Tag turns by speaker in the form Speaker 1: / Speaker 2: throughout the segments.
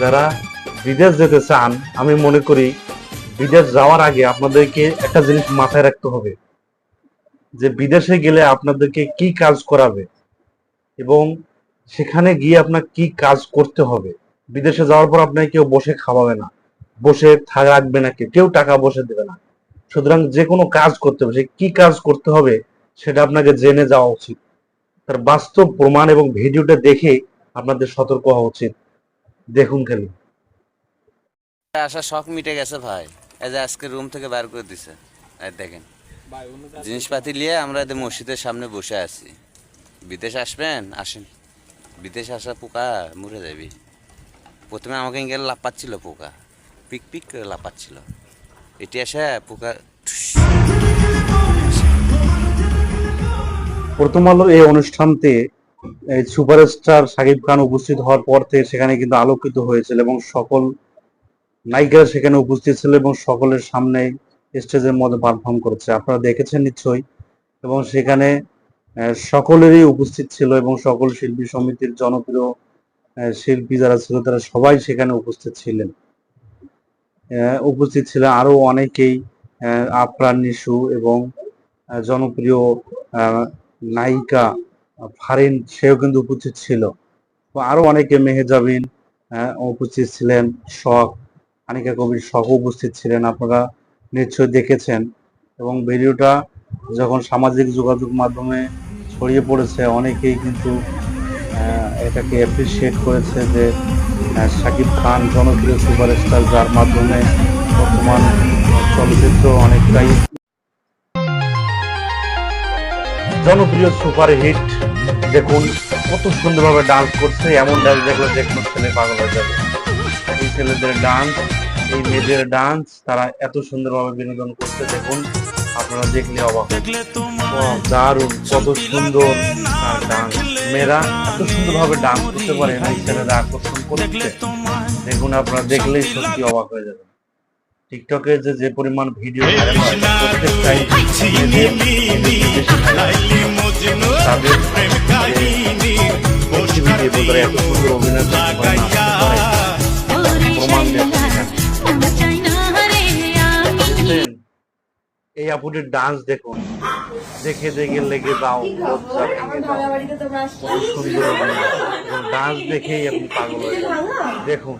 Speaker 1: যারা বিদেশ যেতে চান, আমি মনে করি বিদেশ যাওয়ার আগে আপনাদেরকে একটা জিনিস মাথায় রাখতে হবে, যে বিদেশে গেলে আপনাদেরকে কি কাজ করাবে এবং সেখানে গিয়ে আপনার কি কাজ করতে হবে। বিদেশে যাওয়ার পর আপনাকে কেউ বসে খাওয়াবে না, বসে থাকা রাখবে না কেউ কেউ টাকা বসে দেবে না। সুতরাং যে কোনো কাজ করতে হবে, সে কি কাজ করতে হবে সেটা আপনাকে জেনে যাওয়া উচিত। তার বাস্তব প্রমাণ এবং ভিডিওটা দেখে আপনাদের সতর্ক হওয়া উচিত। দেখুন খালি।
Speaker 2: আসা শখ মিটে গেছে ভাই। এই যে আজকে রুম থেকে বার করে দিছে। এই দেখেন। জিনিসপাতি নিয়ে আমরা এদের মসজিদের সামনে বসে আছি। বিদেশ আসবেন? আসেন। বিদেশ আসা পোকা মরে যাবি। প্রথমে আমাকে ইঙ্গে লাপাচ্ছিল পোকা। পিক পিক করে লাপাচ্ছিল এটি আসে পোকা
Speaker 1: প্রথম আলোর এই অনুষ্ঠানতে এই সুপারস্টার সাকিব খান উপস্থিত হওয়ার পর থেকে সেখানে কিন্তু আলোকিত হয়েছিল এবং সকল নায়িকারা সেখানে উপস্থিত ছিল এবং সকলের সামনে স্টেজের মধ্যে পারফর্ম করেছে। আপনারা দেখেছেন নিশ্চয়ই এবং সেখানে সকলেরই উপস্থিত ছিল এবং সকল শিল্পী সমিতির জনপ্রিয় শিল্পী যারা ছিল তারা সবাই সেখানে উপস্থিত ছিলেন। উপস্থিত ছিলেন আরও অনেকেই আফরান নিশু এবং জনপ্রিয় নায়িকা ফারিন সেও কিন্তু উপস্থিত ছিল। আরও অনেকে মেহেজাবিন আহ, উপস্থিত ছিলেন শখ আনিকা কবির শখ উপস্থিত ছিলেন আপনারা নিশ্চয়ই দেখেছেন। এবং ভিডিওটা যখন সামাজিক যোগাযোগ মাধ্যমে ছড়িয়ে পড়েছে অনেকেই কিন্তু এটাকে অ্যাপ্রিসিয়েট করেছে যে শাকিব খান জনপ্রিয় সুপারস্টার যার মাধ্যমে বর্তমান চলচ্চিত্র অনেকটাই জনপ্রিয় সুপার হিট দেখুন কত সুন্দরভাবে ডান্স করছে এমন ডান্স দেখলে যে কোনো ছেলে পাগল হয়ে যাবে এই ছেলেদের ডান্স এই মেয়েদের ডান্স তারা এত সুন্দরভাবে বিনোদন করছে দেখুন আপনারা দেখলে অবাক দারুণ কত সুন্দর ডান্স মেয়েরা এত সুন্দরভাবে ডান্স করতে পারে এই ছেলেরা আকর্ষণ করছে দেখুন আপনারা দেখলেই সত্যি অবাক হয়ে যাবেন টিকটকে যে যে পরিমাণ ভিডিও হয়। তাদের এত সুন্দর অভিনয় প্রমাণ এখানে। দেখছেন? এই আপুটির ডান্স দেখুন। দেখে দেখে লেগে যাও লজ্জা ভেঙে যাও। সুন্দর ডান্স দেখেই আপনি পাগল হয়ে দেখুন।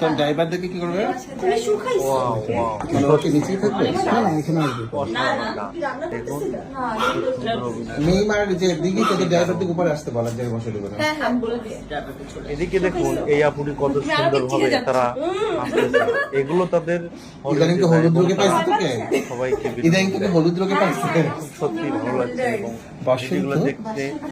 Speaker 3: তোর ড্রাইভারদেরকে কি করবে?
Speaker 1: ওয়াও
Speaker 3: মানে ওকে নিচেই থাকবে? না না এখানে আসবে
Speaker 1: অসাধারণ dance। দেখুন। কি সুন্দর অভিনয়।
Speaker 3: নেইমার যে দিঘি থেকে ড্রাইভারদের উপরে আসতে বলার জায়গায় বসে দেবে
Speaker 1: এদিকে দেখুন এই আপুটি কত সুন্দর ভাবে তারা এগুলো তাদের
Speaker 3: ইদানিং তো হলুদ রোগে পাইছে তোকে।
Speaker 1: সবাইকে
Speaker 3: ইদানিং তোকে হলুদ রোগে পাইছে।
Speaker 1: সত্যি ভালো লাগছে। এবং দেখতে